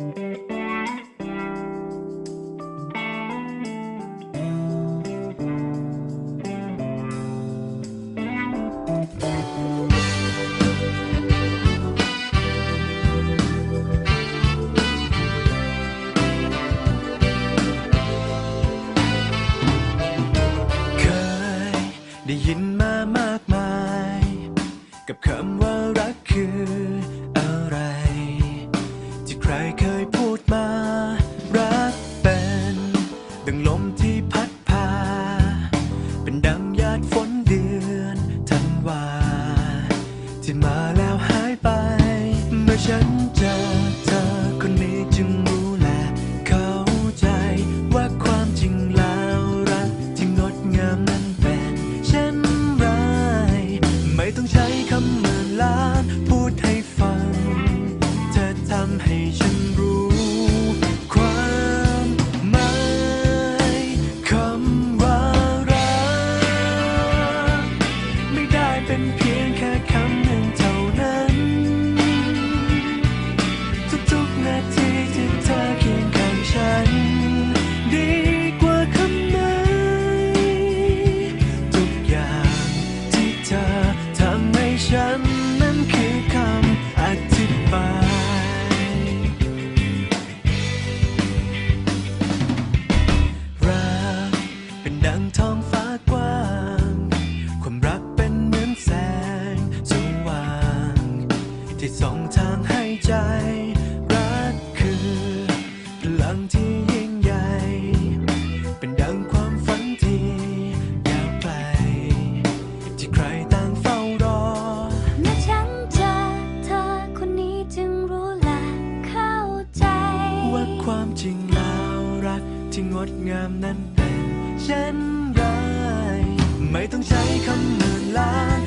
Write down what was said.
เคยได้ยินมามากมาย กับคำว่ารักคือ รเคยพูดมา รักเป็น ดังลมที่พัดพา เป็นดังหยาดฝนเดือนธันวา ที่มาแล้วหายไป เมื่อฉันเจอเธอคนนี้จึงรู้และเข้าใจว่าความจริงแล้วรักที่งดงามนั้นเป็นเช่นไร ไม่ต้องใช้คำหมื่นล้าน ที่ส่งทางให้ใจ รักคือพลังที่ยิ่งใหญ่ เป็นดังความฝันที่ยาวไกล ที่ใครต่างเฝ้ารอ แม้ฉันเจอเธอคนนี้จึงรู้และเข้าใจ ว่าความจริงแล้วรักที่งดงามนั้นเป็นเช่นไร ไม่ต้องใช้คำหมื่นล้าน